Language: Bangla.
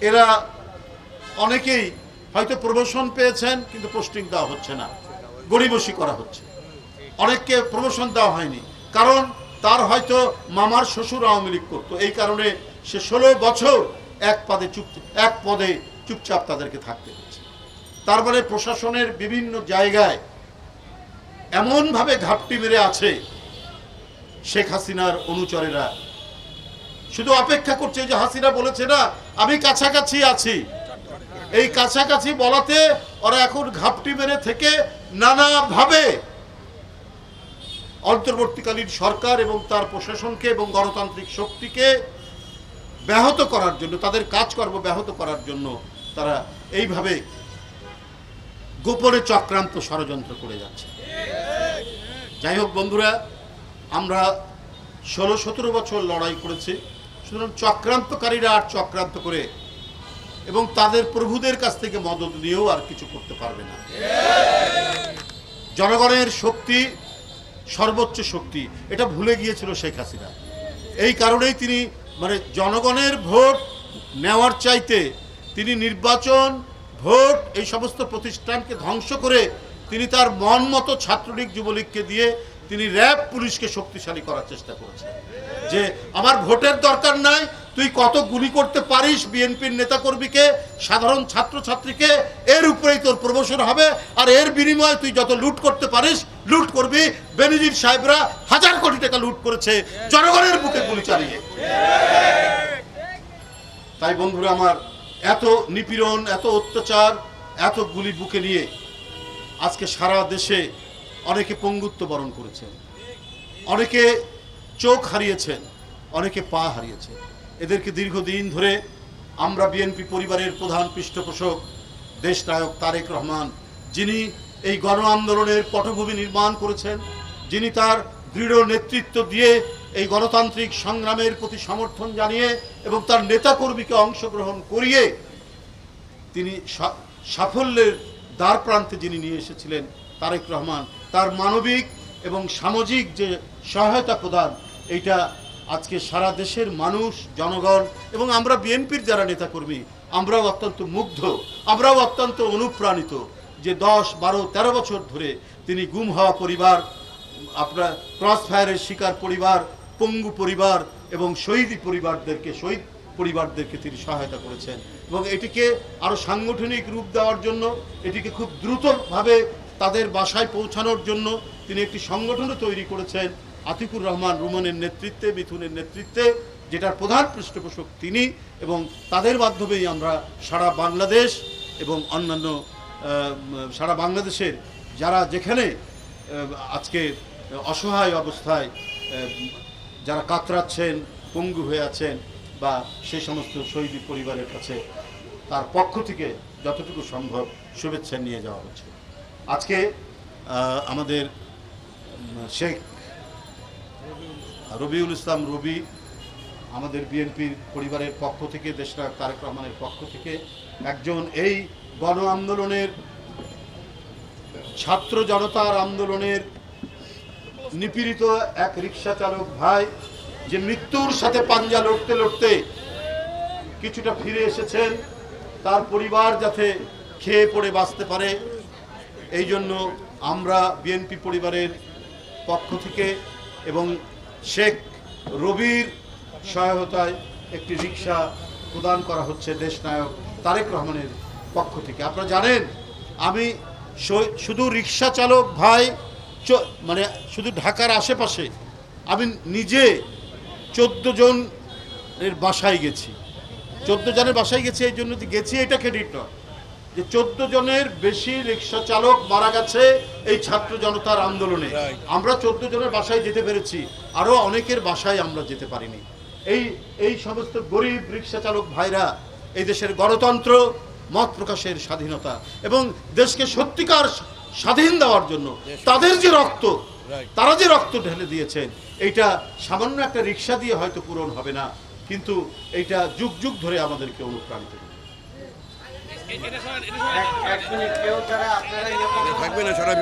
এরা অনেকেই হয়তো প্রমোশন পেয়েছেন, কিন্তু পোস্টিং দেওয়া হচ্ছে না। গরিবসী করা হচ্ছে। অনেককে প্রমোশন দেওয়া হয়নি। কারণ তার হয়তো মামার শ্বশুর আওয়ামী লীগ করতো। এই কারণে সে ষোলো বছর এক পদে চুপ এক পদে চুপচাপ তাদেরকে থাকতে হচ্ছে। তার মানে প্রশাসনের বিভিন্ন জায়গায় এমনভাবে ঘাপটি মেরে আছে শেখ হাসিনার অনুচরেরা। শুধু অপেক্ষা করছে যে হাসিনা বলেছে না, আমি কাছাকাছি আছি। এই কাছাকাছি বলাতে ওরা এখন ঘাপটি মেরে থেকে নানাভাবে অন্তর্বর্তীকালীন সরকার এবং তার প্রশাসনকে এবং গণতান্ত্রিক শক্তিকে ব্যাহত করার জন্য, তাদের কাজকর্ম ব্যাহত করার জন্য তারা এইভাবে গোপনে চক্রান্ত ষড়যন্ত্র করে যাচ্ছে। যাই হোক বন্ধুরা, আমরা ষোলো সতেরো বছর লড়াই করেছি। সুতরাং চক্রান্তকারীরা আর চক্রান্ত করে এবং তাদের প্রভুদের কাছ থেকে মদত নিয়েও আর কিছু করতে পারবে না। জনগণের শক্তি, সর্বোচ্চ শক্তি, এটা ভুলে গিয়েছিল শেখ হাসিনা। এই কারণেই তিনি মানে জনগণের ভোট নেওয়ার চাইতে তিনি নির্বাচন, ভোট, এই সমস্ত প্রতিষ্ঠানকে ধ্বংস করে তিনি তার মন মতো ছাত্রলীগ, যুবলীগকে দিয়ে তিনি র্যাব পুলিশকে শক্তিশালী করার চেষ্টা করেছেন। যে আমার ভোটের দরকার নাই, তুই কত গুলি করতে পারিস বিএনপির নেতাকর্মীকে, সাধারণ ছাত্রছাত্রীকে, এর উপরেই তোর প্রমোশন হবে, আর এর বিনিময়ে তুই যত লুট করতে পারিস, লুট করবি। বেনজির সাহেবরা হাজার কোটি টাকা লুট করেছে, জনগণের বুকে গুলি চালিয়ে। তাই বন্ধুরা আমার এত নিপীড়ন, এত অত্যাচার, এত গুলি বুকে নিয়ে আজকে সারা দেশে অনেকে পঙ্গুত্ব বরণ করেছেন, অনেকে চোখ হারিয়েছেন, অনেকে পা হারিয়েছেন। এদেরকে দীর্ঘদিন ধরে আমরা বিএনপি পরিবারের প্রধান পৃষ্ঠপোষক, দেশনায়ক তারেক রহমান, যিনি এই গণ আন্দোলনের পটভূমি নির্মাণ করেছেন, যিনি তার দৃঢ় নেতৃত্ব দিয়ে এই গণতান্ত্রিক সংগ্রামের প্রতি সমর্থন জানিয়ে এবং তার নেতাকর্মীকে অংশগ্রহণ করিয়ে তিনি সাফল্যের দ্বার প্রান্তে যিনি নিয়ে এসেছিলেন তারেক রহমান তার মানবিক এবং সামাজিক যে সহায়তা প্রদান, এইটা আজকে সারা দেশের মানুষ, জনগণ এবং আমরা বিএনপির যারা নেতাকর্মী, আমরাও অত্যন্ত মুগ্ধ, আমরাও অত্যন্ত অনুপ্রাণিত যে দশ, বারো, তেরো বছর ধরে তিনি গুম হওয়া পরিবার, আপনার ক্রস ফায়ারের শিকার পরিবার, পঙ্গু পরিবার এবং শহীদ পরিবারদেরকে শহীদ পরিবারদেরকে তিনি সহায়তা করেছেন। এবং এটিকে আরও সাংগঠনিক রূপ দেওয়ার জন্য এটিকে খুব দ্রুতভাবে তাদের বাসায় পৌঁছানোর জন্য তিনি একটি সংগঠনও তৈরি করেছেন, আতিকুর রহমান রুমনের নেতৃত্বে, মিথুনের নেতৃত্বে, যেটার প্রধান পৃষ্ঠপোষক তিনি এবং তাদের মাধ্যমেই আমরা সারা বাংলাদেশ এবং অন্যান্য সারা বাংলাদেশের যারা যেখানে আজকে অসহায় অবস্থায় যারা কাতরাচ্ছেন, পঙ্গু হয়ে আছেন বা সে সমস্ত শহীদ পরিবারের কাছে তার পক্ষ থেকে যতটুকু সম্ভব শুভেচ্ছা নিয়ে যাওয়া হচ্ছে। আজকে আমাদের শেখ রবিউল ইসলাম রবি আমাদের বিএনপির পরিবারের পক্ষ থেকে দেশনায়ক তারেক রহমানের পক্ষ থেকে একজন এই গণ আন্দোলনের ছাত্র জনতার আন্দোলনের নিপীড়িত এক রিক্সা চালক ভাই, যে মৃত্যুর সাথে পাঞ্জা লড়তে লড়তে কিছুটা ফিরে এসেছেন, তার পরিবার যাতে খেয়ে পড়ে বাঁচতে পারে। এই জন্য আমরা বিএনপি পরিবারের পক্ষ থেকে এবং শেখ রবির সহায়তায় একটি রিক্সা প্রদান করা হচ্ছে দেশনায়ক তারেক রহমানের পক্ষ থেকে। আপনারা জানেন, আমি শুধু রিক্সা চালক ভাই মানে শুধু ঢাকার আশেপাশে, আমি নিজে চোদ্দ জনের বাসায় গেছি। চোদ্দ জনের বাসায় গেছি, এই জন্য গেছি, এটা ক্রেডিট নয়। যে চোদ্দ জনের বেশি রিক্সা চালক মারা গেছে এই ছাত্র জনতার আন্দোলনে। আমরা চোদ্দ জনের বাসায় যেতে পেরেছি আরও অনেকের বাসায় আমরা যেতে পারিনি। এই এই সমস্ত গরিব রিক্সা চালক ভাইরা এই দেশের গণতন্ত্র মত প্রকাশের স্বাধীনতা এবং দেশকে সত্যিকার স্বাধীন দেওয়ার জন্য তাদের যে রক্ত তারা যে রক্ত ঢেলে দিয়েছেন এইটা সামান্য একটা রিক্সা দিয়ে হয়তো পূরণ হবে না কিন্তু এইটা যুগ যুগ ধরে আমাদেরকে অনুপ্রাণিত করে থাকবে না সারা